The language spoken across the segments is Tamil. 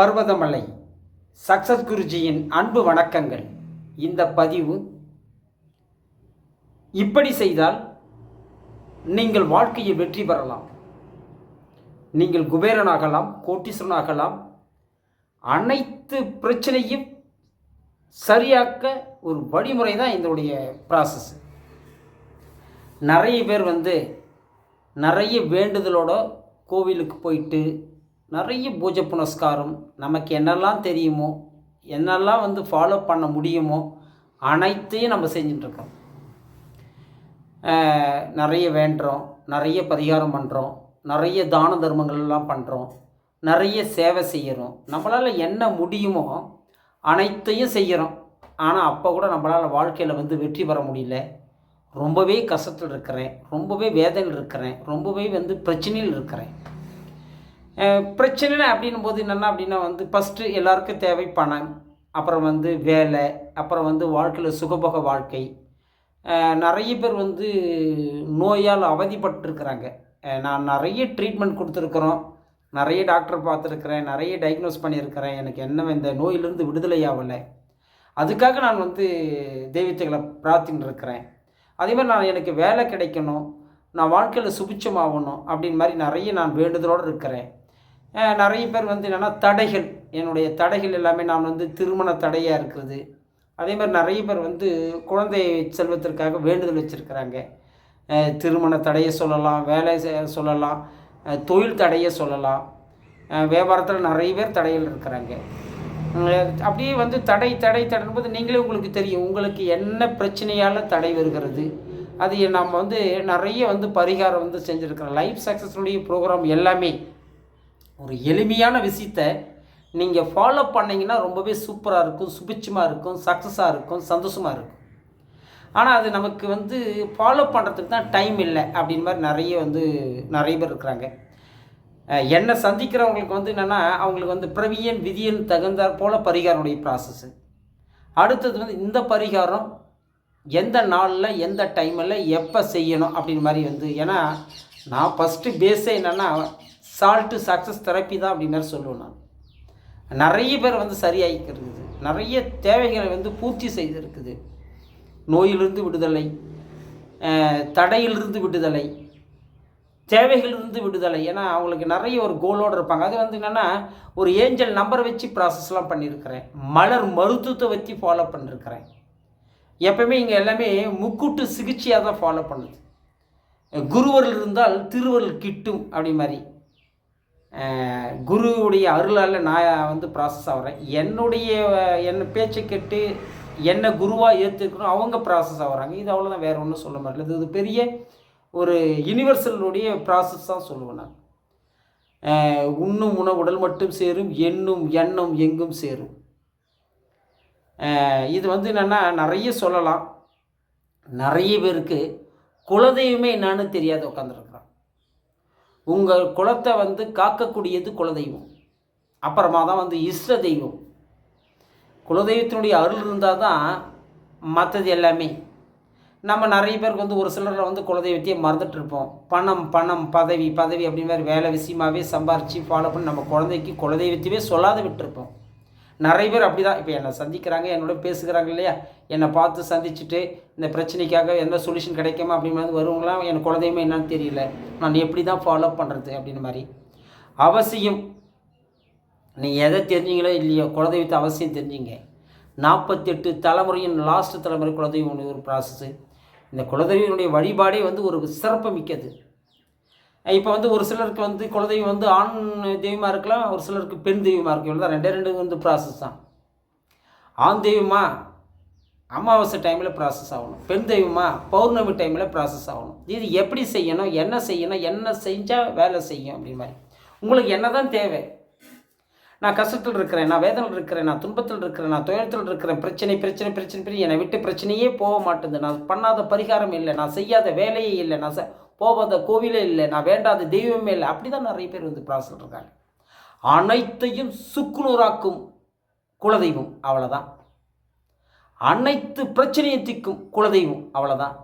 பர்வதமலை. சக்சஸ் குருஜியின் அன்பு வணக்கங்கள். இந்த பதிவு இப்படி செய்தால் நீங்கள் வாழ்க்கையில் வெற்றி பெறலாம். நீங்கள் குபேரனாகலாம் கோட்டீஸ்வரனாகலாம். அனைத்து பிரச்சனையும் சரியாக்க ஒரு வழிமுறை தான் இதனுடைய ப்ராசஸ் நிறைய பேர் வந்து நிறைய வேண்டுதலோட கோவிலுக்கு போயிட்டு நிறைய பூஜை புனஸ்காரம் நமக்கு என்னெல்லாம் தெரியுமோ என்னெல்லாம் வந்து ஃபாலோ பண்ண முடியுமோ அனைத்தையும் நம்ம செஞ்சிட்ருக்கோம் நிறைய வேண்டுறோம் நிறைய பரிகாரம் பண்ணுறோம் நிறைய தான தர்மங்கள்லாம் பண்ணுறோம் நிறைய சேவை செய்கிறோம் நம்மளால் என்ன முடியுமோ அனைத்தையும் செய்கிறோம் ஆனால் அப்போ கூட நம்மளால் வாழ்க்கையில் வந்து வெற்றி பெற முடியல. ரொம்பவே கஷ்டத்தில் இருக்கிறேன் ரொம்பவே வேதனையில் இருக்கிறேன் ரொம்பவே வந்து பிரச்சனையில் இருக்கிறேன். பிரச்சனை அப்படின்னும் போது என்னென்னா அப்படின்னா வந்து ஃபஸ்ட்டு எல்லாருக்கும் தேவை பணம் அப்புறம் வந்து வேலை அப்புறம் வந்து வாழ்க்கையில் சுகபோக வாழ்க்கை. நிறைய பேர் வந்து நோயால் அவதிப்பட்டிருக்கிறாங்க. நான் நிறைய ட்ரீட்மெண்ட் கொடுத்துருக்குறோம். நிறைய டாக்டர் பார்த்துருக்குறேன். நிறைய டயக்னோஸ் பண்ணியிருக்கிறேன். எனக்கு என்ன இந்த நோயிலிருந்து விடுதலை ஆகலை. அதுக்காக நான் வந்து தெய்வத்தைகளை பிரார்த்தின்னு இருக்கிறேன். அதே மாதிரி நான் எனக்கு வேலை கிடைக்கணும். நான் வாழ்க்கையில் சுபிச்சமாகணும் அப்படின்னு மாதிரி நிறைய நான் வேண்டுதலோடு இருக்கிறேன். நிறைய பேர் வந்து என்னென்னா தடைகள். என்னுடைய தடைகள் எல்லாமே நான் வந்து திருமண தடையாக இருக்கிறது. அதே மாதிரி நிறைய பேர் வந்து குழந்தை செல்வத்திற்காக வேண்டுதல் வச்சுருக்கிறாங்க. திருமண தடையை சொல்லலாம் வேலை சொல்லலாம் தொழில் தடையை சொல்லலாம். வியாபாரத்தில் நிறைய பேர் தடைகள் இருக்கிறாங்க. அப்படியே வந்து தடை தடை தடைன்போது நீங்களே உங்களுக்கு தெரியும் உங்களுக்கு என்ன பிரச்சனையால் தடை வருகிறது. அது நம்ம வந்து நிறைய வந்து பரிகாரம் வந்து செஞ்சுருக்கிறோம். லைஃப் சக்ஸஸ்னுடைய ப்ரோக்ராம் எல்லாமே ஒரு எளிமையான விஷயத்த நீங்கள் ஃபாலோ பண்ணீங்கன்னா ரொம்பவே சூப்பராக இருக்கும் சுபிட்சமாக இருக்கும் சக்ஸஸாக இருக்கும் சந்தோஷமாக இருக்கும். ஆனால் அது நமக்கு வந்து ஃபாலோ பண்ணுறதுக்கு தான் டைம் இல்லை அப்படின்னு மாதிரி நிறைய வந்து நிறைய பேர் இருக்கிறாங்க. என்னை சந்திக்கிறவங்களுக்கு வந்து என்னென்னா அவங்களுக்கு வந்து பிரவியன் விதியன் தகுந்தாற் போல் பரிகாரனுடைய ப்ராசஸ்ஸு அடுத்தது வந்து இந்த பரிகாரம் எந்த நாளில் எந்த டைமில் எப்போ செய்யணும் அப்படின்னு மாதிரி வந்து ஏன்னா நான் ஃபஸ்ட்டு பேஸே என்னென்னா சால்ட்டு சக்ஸஸ் தெரப்பி தான் அப்படின்னு சொல்லுவேன் நான். நிறைய பேர் வந்து சரியாகிக்கிறது நிறைய தேவைகளை வந்து பூர்த்தி செய்திருக்குது. நோயிலிருந்து விடுதலை தடையிலிருந்து விடுதலை தேவைகளிலிருந்து விடுதலை. ஏன்னா அவங்களுக்கு நிறைய ஒரு கோலோடு இருப்பாங்க. அது வந்து என்னென்னா ஒரு ஏஞ்சல் நம்பர் வச்சு ப்ராசஸ்லாம் பண்ணியிருக்கிறேன் மலர் மருத்துவத்தை வச்சு ஃபாலோ பண்ணியிருக்கிறேன் எப்பவுமே இங்கே எல்லாமே முக்கூட்டு சிகிச்சையாக தான் ஃபாலோ பண்ணுது. குருவர் இருந்தால் திருவருள் கிட்டும் அப்படி மாதிரி. குருவுடைய அருளால் நான் வந்து ப்ராசஸ் ஆகிறேன் என்னுடைய என்னை பேச்சை கேட்டு என்னை குருவாக ஏற்றுக்கணும் அவங்க ப்ராசஸ் ஆகுறாங்க இது அவ்வளோதான் வேறு ஒன்றும் சொல்ல முடியல. இது பெரிய ஒரு யுனிவர்சலுடைய ப்ராசஸ் தான் சொல்லுவேன் நான். உண்ணும் உணவு உடல் மட்டும் சேரும் எண்ணும் எண்ணம் எங்கும் சேரும். இது வந்து என்னென்னா நிறைய சொல்லலாம். நிறைய பேருக்கு குலதெய்வமே என்னன்னு தெரியாது உட்காந்துருக்கு உங்கள் குலத்தை வந்து காக்கக்கூடியது குலதெய்வம். அப்புறமா தான் வந்து இஷ்ட தெய்வம். குலதெய்வத்தினுடைய அருள் இருந்தால் தான் மற்றது எல்லாமே. நம்ம நிறைய பேருக்கு வந்து ஒரு சிலரை வந்து குலதெய்வத்தையே மறந்துட்டு இருப்போம் பணம் பணம் பதவி பதவி அப்படின்னு மாதிரி வேலை விஷயமாவே சம்பாரித்து ஃபாலோ பண்ணி நம்ம குழந்தைக்கு குலதெய்வத்தையே சொல்லாத விட்டுருப்போம். நிறைய பேர் அப்படி தான் இப்போ என்னை சந்திக்கிறாங்க என்னோட பேசுகிறாங்க இல்லையா? என்னை பார்த்து சந்திச்சுட்டு இந்த பிரச்சனைக்காக எந்த சொல்யூஷன் கிடைக்குமா அப்படின்னு வருவங்களாம் எனக்கு குலதெய்வம் என்னன்னு தெரியல. நான் எப்படி தான் ஃபாலோ பண்ணுறது அப்படின்னு மாதிரி. அவசியம் நீ எதை தெரிஞ்சீங்களோ இல்லையோ குலதெய்வத்தை அவசியம் தெரிஞ்சுங்க. நாற்பத்தெட்டு தலைமுறையின் லாஸ்ட் தலைமுறை குலதெய்வம் ஒரு ப்ராசஸ்ஸு இந்த குலதெய்வனுடைய வழிபாடே வந்து ஒரு சிறப்பு மிக்கது. இப்போ வந்து ஒரு சிலருக்கு வந்து குலதெய்வம் வந்து ஆண் தெய்வமாக இருக்கலாம் ஒரு சிலருக்கு பெண் தெய்வமாக இருக்கும் இவ்வளோ தான் ரெண்டே ரெண்டு வந்து ப்ராசஸ் தான். ஆண் தெய்வமா அமாவாசை டைமில் ப்ராசஸ் ஆகணும். பெண் தெய்வமா பௌர்ணமி டைமில் ப்ராசஸ் ஆகணும். இது எப்படி செய்யணும் என்ன செய்யணும் என்ன செஞ்சால் வேலை செய்யும் அப்படின்னு மாதிரி. உங்களுக்கு என்ன தான் தேவை? நான் கஷ்டத்தில் இருக்கிறேன் நான் வேதனையில் இருக்கிறேன் நான் துன்பத்தில் இருக்கிறேன் நான் துயரத்தில் இருக்கிறேன் பிரச்சனை பிரச்சனை பிரச்சனை பிரச்சனை என்னை விட்டு பிரச்சனையே போக மாட்டேங்குது. நான் பண்ணாத பரிகாரம் இல்லை நான் செய்யாத வேலையே இல்லை நான் போகாத கோவிலே இல்லை நான் வேண்டாத தெய்வமே இல்லை. அப்படி தான் நிறைய பேர் வந்து பிரார்த்தனை இருக்காங்க. அனைத்தையும் சுக்குநூறாக்கும் குலதெய்வம் அவ்வளோதான் அனைத்து பிரச்சனையை தீக்கும் குலதெய்வம் அவ்வளோதான்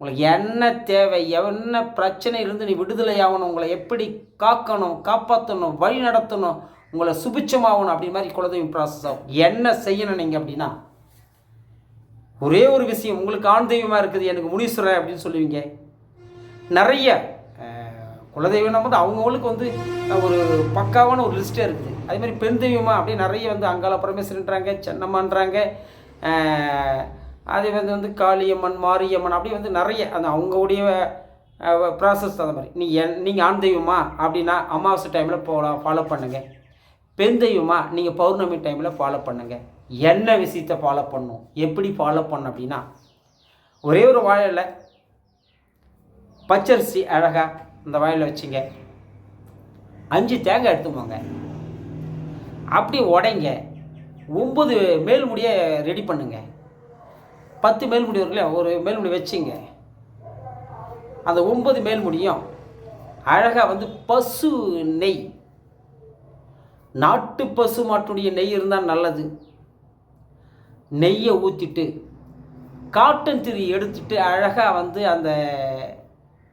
உங்களுக்கு என்ன தேவை என்ன பிரச்சனை இருந்து நீ விடுதலை ஆகணும் உங்களை எப்படி காக்கணும் காப்பாற்றணும் வழி நடத்தணும் உங்களை சுபிச்சமாகணும் அப்படி மாதிரி குலதெய்வம் ப்ராசஸ் ஆகும். என்ன செய்யணும் நீங்கள் அப்படின்னா ஒரே ஒரு விஷயம் உங்களுக்கு ஆண் தெய்வமாக இருக்குது எனக்கு முனீஸ்வரர் அப்படின்னு சொல்லுவீங்க. நிறைய குலதெய்வம் வந்து அவங்கவுங்களுக்கு வந்து ஒரு பக்காவான ஒரு லிஸ்ட்டே இருக்குது. அதே மாதிரி பெண் தெய்வமாக அப்படியே நிறைய வந்து அங்காள பரமேஸ்வரன்றாங்க சென்னம்மான்றாங்க அதே வந்து வந்து காளியம்மன் மாரியம்மன் அப்படி வந்து நிறைய அந்த அவங்களுடைய ப்ராசஸ் அந்த மாதிரி. நீ என் நீங்கள் ஆண் தெய்வமா அப்படின்னா அமாவாசை டைமில் போகலாம் ஃபாலோ பண்ணுங்கள் பெண் தெய்வமா நீங்கள் பௌர்ணமி டைமில் ஃபாலோ பண்ணுங்கள் என்ன விஷயத்தை ஃபாலோ பண்ணும்? எப்படி ஃபாலோ பண்ண அப்படின்னா ஒரே ஒரு வாழையில் பச்சரிசி அழகாக அந்த வயலில் வச்சுங்க. அஞ்சு தேங்காய் எடுத்துக்கோங்க. அப்படி உடைங்க. ஒம்பது மேல்முடியை ரெடி பண்ணுங்க. பத்து மேல்முடி இருக்குல்ல ஒரு மேல்முடி வச்சுங்க. அந்த ஒம்பது மேல்முடியும் அழகாக வந்து பசு நெய். நாட்டு பசு மாட்டுடைய நெய் இருந்தால் நல்லது. நெய்யை ஊற்றிட்டு காட்டன் திரி எடுத்துட்டு அழகாக வந்து அந்த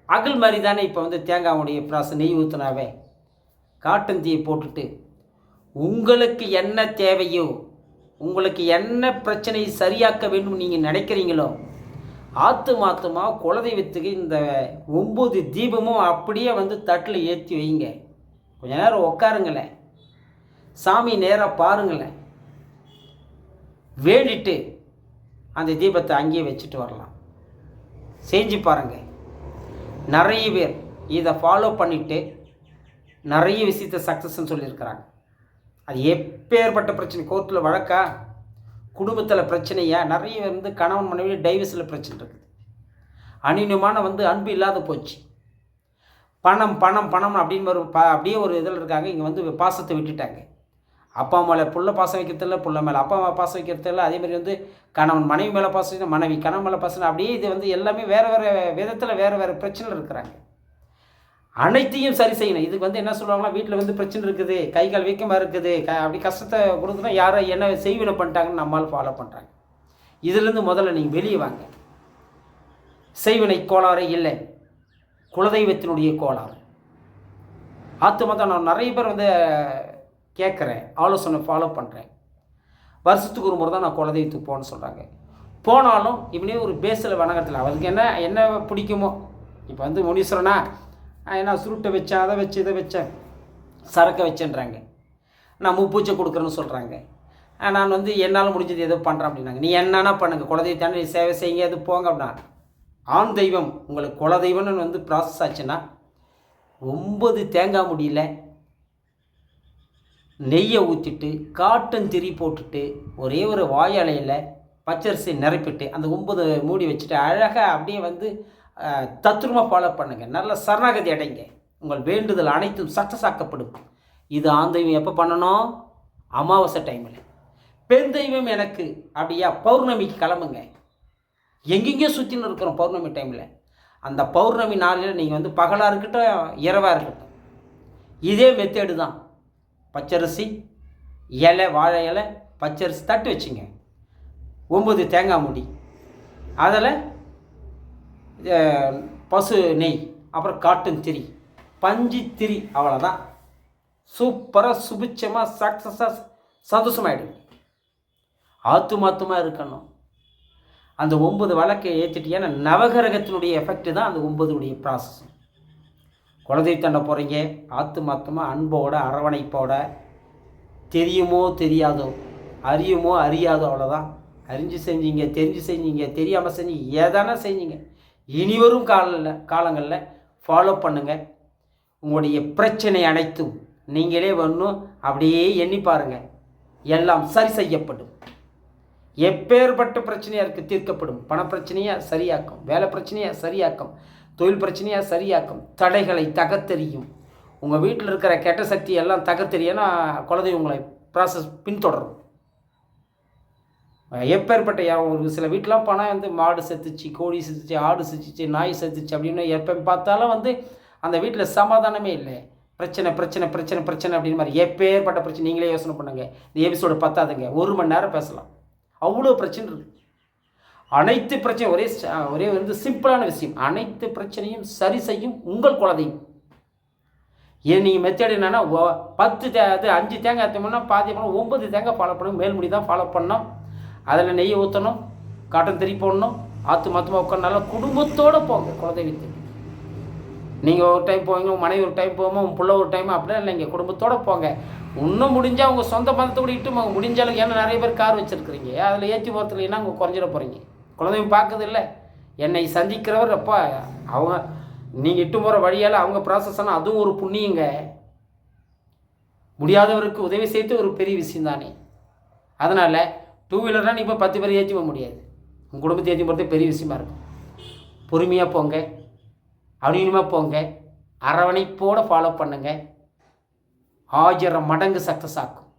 அகல் மாதிரி தானே இப்போ வந்து தேங்காவுடைய ப்ராசஸ் நெய் ஊற்றினாவே காட்டன் தீயை போட்டுட்டு உங்களுக்கு என்ன தேவையோ உங்களுக்கு என்ன பிரச்சனையை சரியாக்க வேண்டும் நீங்கள் நினைக்கிறீங்களோ ஆத்து மாத்துமா குலதெய்வத்துக்கு இந்த ஒம்பது தீபமும் அப்படியே வந்து தட்டில் ஏற்றி வைங்க. கொஞ்ச நேரம் உட்காருங்களேன் சாமி நேராக பாருங்களேன். வேண்டிட்டு அந்த தீபத்தை அங்கேயே வச்சுட்டு வரலாம். செஞ்சு பாருங்கள் நிறைய பேர் இதை ஃபாலோ பண்ணிட்டு நிறைய விஷயத்தை சக்ஸஸ்ன்னு சொல்லியிருக்கிறாங்க. அது எப்பேற்பட்ட பிரச்சனை? கோர்ட்டில் வழக்கா? குடும்பத்தில் பிரச்சனையா? நிறைய வந்து கணவன் மனைவி டைவர்ஸில் பிரச்சனை இருக்குது. அநியமான வந்து அன்பு இல்லாத போச்சு. பணம் பணம் பணம் அப்படின்னு ஒரு ப அப்படியே ஒரு இதில் இருக்காங்க. இங்கே வந்து பாசத்தை விட்டுட்டாங்க. அப்பா மேலே புள்ள பாசம் வைக்கிறதில்ல புள்ள மேலே அப்பா அம்மா பாசம் வைக்கிறதில்ல அதே மாதிரி வந்து கணவன் மனைவி மேலே பாசம் வைக்கணும், மனைவி கணவன் மேலே பாசம் அப்படியே இது வந்து எல்லாமே வேறு வேறு விதத்தில் வேறு வேறு பிரச்சனை இருக்கிறாங்க. அனைத்தையும் சரி செய்யணும். இதுக்கு வந்து என்ன சொல்லுவாங்கன்னா வீட்டில் வந்து பிரச்சனை இருக்குது கை கால் வீக்கமாக இருக்குது க அப்படி கஷ்டத்தை கொடுத்துனா யாரோ என்ன செய்வினை பண்ணிட்டாங்கன்னு நம்மால் ஃபாலோ பண்ணுறாங்க இதுலேருந்து முதல்ல நீங்கள் வெளியே வாங்க. செய்வினை கோளாறு இல்லை. குலதெய்வத்தினுடைய கோளாறு. ஆத்து மொத்தம் நான் நிறைய பேர் வந்து கேட்குறேன் ஆலோசனை ஃபாலோ பண்ணுறேன் வருஷத்துக்கு ஒரு முறை தான் நான் குலதெய்வத்துக்கு போகணும்னு சொல்கிறாங்க போனாலும் இவனே ஒரு பேஸில் வணக்கத்தில் அவருக்கு என்ன என்ன பிடிக்குமோ இப்போ வந்து முனீஸ்வரனா என்ன சுருட்டை வச்சேன் அதை வச்சு இதை வச்சேன் சரக்கை வச்சேன்றாங்க. நான் முப்பூச்சை கொடுக்குறேன்னு சொல்கிறாங்க நான் வந்து என்னால் முடிஞ்சது ஏதோ பண்ணுறேன் அப்படின்னாங்க. நீ என்னென்னா பண்ணுங்கள் குலதெய்வத்தான நீ சேவை செய்யுங்க அது போங்க அப்படின்னா ஆண் தெய்வம் உங்களுக்கு குலதெய்வம்னு வந்து ப்ராசஸ் ஆச்சுன்னா ஒம்பது தேங்காய் முடியல நெய்யை ஊற்றிட்டு காட்டன் திரி போட்டுட்டு ஒரே ஒரு வாயலையில் பச்சரிசி நிரப்பிட்டு அந்த ஒம்பது மூடி வச்சுட்டு அழகாக அப்படியே வந்து தத்ரூபமாக ஃபாலோ பண்ணுங்கள் நல்ல சரணாகதி அடைங்க. உங்கள் வேண்டுதல் அனைத்தும் சக்ஸஸ் ஆக்கப்படும் இது ஆந்தைவம் எப்போ பண்ணணும்? அமாவாசை டைமில் பெண் தெய்வம் எனக்கு அப்படியா? பௌர்ணமிக்கு கிளம்புங்க. எங்கெங்கேயோ சுற்றின்னு இருக்கிறோம் பௌர்ணமி டைமில் அந்த பௌர்ணமி நாளில் நீங்கள் வந்து பகலாக இருக்கட்டும் இரவாக இருக்கட்டும். இதே மெத்தேடு தான். பச்சரிசி இலை வாழை இலை பச்சரிசி தட்டு வச்சுங்க. ஒம்பது தேங்காய் முடி. அதில் பசு நெய் அப்புறம் காட்டன் திரி பஞ்சு திரி அவ்வளோதான். சூப்பராக சுபிச்சமாக சக்ஸஸாக சந்தோஷமாயிடும். ஆத்துமாத்துமாக இருக்கணும். அந்த ஒம்பது வழக்கை ஏற்றிட்டீங்கன்னா நவகிரகத்தினுடைய எஃபெக்ட் தான் அந்த ஒம்பதுடைய ப்ராசஸ் குலதெய்வத்தாண்ட போகிறீங்க ஆத்து மாத்தமாக அன்போட அரவணைப்போட. தெரியுமோ தெரியாதோ அறியுமோ அறியாதோ அவ்வளோதான் அறிஞ்சு செஞ்சீங்க தெரிஞ்சு செஞ்சீங்க தெரியாமல் செஞ்சீங்க ஏதானா செஞ்சீங்க. இனி வரும் காலில் காலங்களில் ஃபாலோ பண்ணுங்கள் உங்களுடைய பிரச்சனை அனைத்தும் நீங்களே வரணும் அப்படியே எண்ணி பாருங்கள் எல்லாம் சரி செய்யப்படும். எப்பேற்பட்ட பிரச்சனையாக இருக்குது தீர்க்கப்படும். பண பிரச்சனையாக சரியாக்கும். வேலை பிரச்சனையாக சரியாக்கும். தொழில் பிரச்சனையாக சரியாக்கும். தடைகளை தகத்தெறியும் உங்கள் வீட்டில் இருக்கிற கெட்ட சக்தி எல்லாம் தகத்தெறியனா குழந்தை உங்களை ப்ராசஸ் பின்தொடரும். எப்பேற்பட்ட யா- ஒரு சில வீட்டிலாம் பணம் வந்து மாடு செத்துச்சு கோழி செத்துச்சு ஆடு செத்துச்சு நாய் செத்துச்சு அப்படின்னு எப்போ பார்த்தாலும் வந்து அந்த வீட்டில் சமாதானமே இல்லை. பிரச்சனை பிரச்சனை பிரச்சனை பிரச்சனை அப்படின்னு மாதிரி எப்பேற்பட்ட பிரச்சனை நீங்களே யோசனை பண்ணுங்க. இந்த எபிசோடு பத்தாதுங்க. ஒரு மணி நேரம் பேசலாம். அவ்வளோ பிரச்சனை இருக்குது அனைத்து பிரச்சனையும் ஒரே ஒரே வந்து சிம்பிளான விஷயம். அனைத்து பிரச்சனையும் சரி செய்யும் உங்கள் குலதெய்வம் ஏன் நீங்கள் மெத்தட் என்னென்னா பத்து தே அது அஞ்சு தேங்காய் ஏற்றோம்னா பாதி பண்ணணும் ஒம்பது தேங்காய் ஃபாலோ பண்ணணும் மேல்முடி தான் ஃபாலோ பண்ணணும். அதில் நெய் ஊற்றணும் காட்டன் திரி போடணும். ஆற்று மொத்தமாக உட்காந்து நல்லா குடும்பத்தோடு போங்க குலதெய்வத்துக்கு நீங்கள் ஒரு டைம் போவீங்க உங்கள் மனைவி ஒரு டைம் போவோம் உங்கள் பிள்ளை ஒரு டைம் அப்படிலாம் இல்லைங்க குடும்பத்தோடு போங்க. இன்னும் முடிஞ்சால் உங்கள் சொந்த பந்தத்தை கூட இட்டு முடிஞ்சளவுக்கு முடிஞ்ச அளவுக்கு ஏன்னா நிறைய பேர் கார் வச்சுருக்குறீங்க. அதில் ஏற்றி வரத்துலீங்கன்னா உங்கள் குறைஞ்சிட போகிறீங்க குலதெய்வம் பார்க்குது இல்லை என்னை சந்திக்கிறவர் அப்பா அவங்க நீங்கள் இட்டு போகிற வழியால் அவங்க ப்ராசஸ் ஆனால் அதுவும் ஒரு புண்ணியங்க. முடியாதவருக்கு உதவி செய்து ஒரு பெரிய விஷயம் தானே. அதனால் டூ வீலர்னால் நீ இப்போ பத்து பேர் ஏற்றி போக முடியாது. உங்கள் குடும்பத்தை ஏற்றி போகிறது பெரிய விஷயமா இருக்கும். பொறுமையாக போங்க. அனுயமாக போங்க. அரவணைப்போடு ஃபாலோ பண்ணுங்க. ஆயிரம் மடங்கு சக்ஸஸ் ஆக்கும்.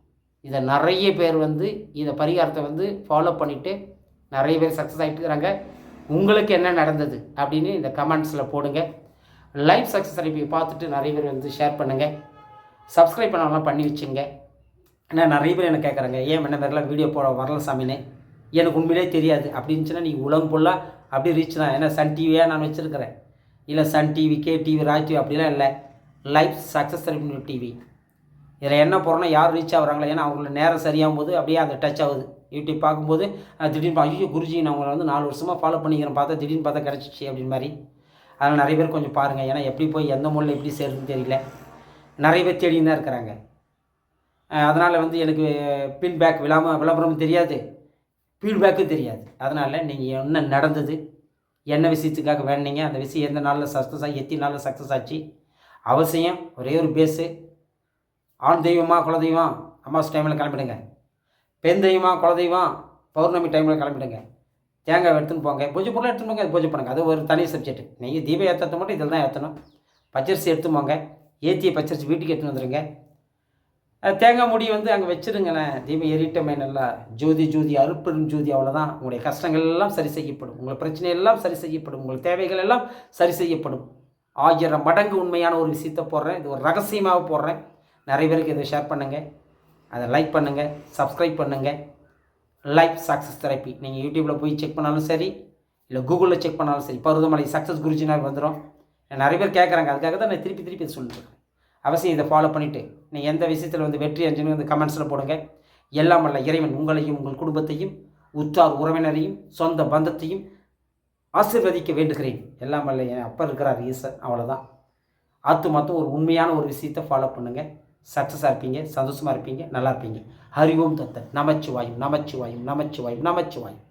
இதை நிறைய பேர் வந்து இதை பரிகாரத்தை வந்து ஃபாலோ பண்ணிவிட்டு நிறைய பேர் சக்ஸஸ் ஆகிட்டு இருக்கிறாங்க. உங்களுக்கு என்ன நடந்தது அப்படின்னு இந்த கமெண்ட்ஸில் போடுங்க. லைவ் சக்ஸஸ் ரெசிபி பார்த்துட்டு நிறைய பேர் வந்து ஷேர் பண்ணுங்கள் சப்ஸ்கிரைப் பண்ணலாம் பண்ணி வச்சுங்க. ஏன்னா நிறைய பேர் என்ன கேட்குறாங்க ஏன் என்ன மாதிரிலாம் வீடியோ போட வரல சாமின்னு எனக்கு உண்மையிலே தெரியாது. அப்படின்னுச்சுன்னா நீங்கள் உலகம் ஃபுல்லாக அப்படியே ரீச் தான். ஏன்னா சன் டிவியாக நான் வச்சுருக்கிறேன். இல்லை Sun TV K TV Raj TV அப்படிலாம் இல்லை. லைஃப் சக்ஸஸ் ரெவன்யூ டிவி இதில் என்ன போகிறோன்னா யார் ரீச் ஆகுறாங்களோ ஏன்னா அவங்கள நேரம் சரியாகும் போது அப்படியே அந்த டச் ஆகுது. யூடியூப் பார்க்கும்போது திடீர்னு ஐயோ குருஜி நான் உங்களை வந்து நாலு வருஷமாக ஃபாலோ பண்ணிக்கிறேன் பார்த்தா திடீர்னு பார்த்தா கிடச்சிச்சு அப்படின்னு மாதிரி. அதனால் நிறைய பேர் கொஞ்சம் பாருங்கள் ஏன்னா எப்படி போய் எந்த மொழியில் எப்படி சேருதுன்னு தெரியல. நிறைய பேர் தேடின்னு தான் இருக்கிறாங்க. அதனால் வந்து எனக்கு ஃபீட்பேக் பேக் விளம்பரம் விளம்பரமும் தெரியாது. ஃபீட்பேக்கும் தெரியாது. அதனால் நீங்கள் என்ன நடந்தது என்ன விஷயத்துக்காக வேணுனீங்க அந்த விஷயம் எந்த நாளில் சக்ஸஸ் ஆகி எத்தனை நாளில் சக்ஸஸ் ஆச்சு அவசியம் ஒரே ஒரு பேஸு ஆண் தெய்வமா குலதெய்வம் அமாவாசை டைமில் கிளம்பிடுங்க. பெண் தெய்வமா குலதெய்வம் பௌர்ணமி டைமில் கிளம்பிடுங்க. தேங்காய் எடுத்துன்னு போங்க. பூஜை பொருள் எடுத்துன்னு போங்க பூஜை பண்ணுங்க. அது ஒரு தனி சப்ஜெக்ட் நீங்கள் தீபம் ஏற்றது மட்டும் இதில் தான் ஏற்றணும் பச்சரிசி எடுத்து போங்க. ஏற்றிய பச்சரிசி வீட்டுக்கு எடுத்துன்னு வந்துடுங்க தேங்காய் முடி வந்து அங்கே வச்சிருங்களேன். தீபம் எரிட்டமே நல்லா. ஜோதி ஜோதி அருப்பெரும் ஜோதி அவ்வளோதான் உங்களுடைய கஷ்டங்கள் எல்லாம் சரி செய்யப்படும். உங்கள் பிரச்சனை எல்லாம் சரி செய்யப்படும். உங்கள் தேவைகள் எல்லாம் சரி செய்யப்படும். ஆயிரம் மடங்கு உண்மையான ஒரு விஷயத்தை போடுறேன். இது ஒரு ரகசியமாக போடுறேன். நிறைய பேருக்கு இதை ஷேர் பண்ணுங்கள் அதை லைக் பண்ணுங்கள் சப்ஸ்கிரைப் பண்ணுங்கள் லைஃப் சக்ஸஸ் தெரப்பி நீங்கள் யூடியூப்பில் போய் செக் பண்ணாலும் சரி இல்லை கூகுளில் செக் பண்ணாலும் சரி பருவமலை சக்ஸஸ் குருஜினா வந்துடும் நிறைய பேர் கேட்குறாங்க அதுக்காக தான் நான் திருப்பி திருப்பி சொல்லிட்டுருக்கேன் அவசியம் இதை ஃபாலோ பண்ணிவிட்டு நீங்கள் எந்த விஷயத்தில் வந்து வெற்றி அஞ்சுன்னு வந்து கமெண்ட்ஸில் போடுங்க. எல்லாம் வல்ல இறைவன் உங்களையும் உங்கள் குடும்பத்தையும் உற்றார் உறவினரையும் சொந்த பந்தத்தையும் ஆசிர்வதிக்க வேண்டுகிறேன். எல்லாம் வல்ல என் அப்பா இருக்கிறார் ஈசன் அவ்வளோதான் ஆத்து மொத்தம் ஒரு உண்மையான ஒரு விஷயத்தை ஃபாலோ பண்ணுங்கள் சக்ஸஸாக இருப்பீங்க சந்தோஷமாக இருப்பீங்க நல்லா இருப்பீங்க. ஹரி ஓம் தத்தன். நமச்சிவாயும் நமச்சிவாயும் நமச்சிவாயும் நமச்சிவாயும்.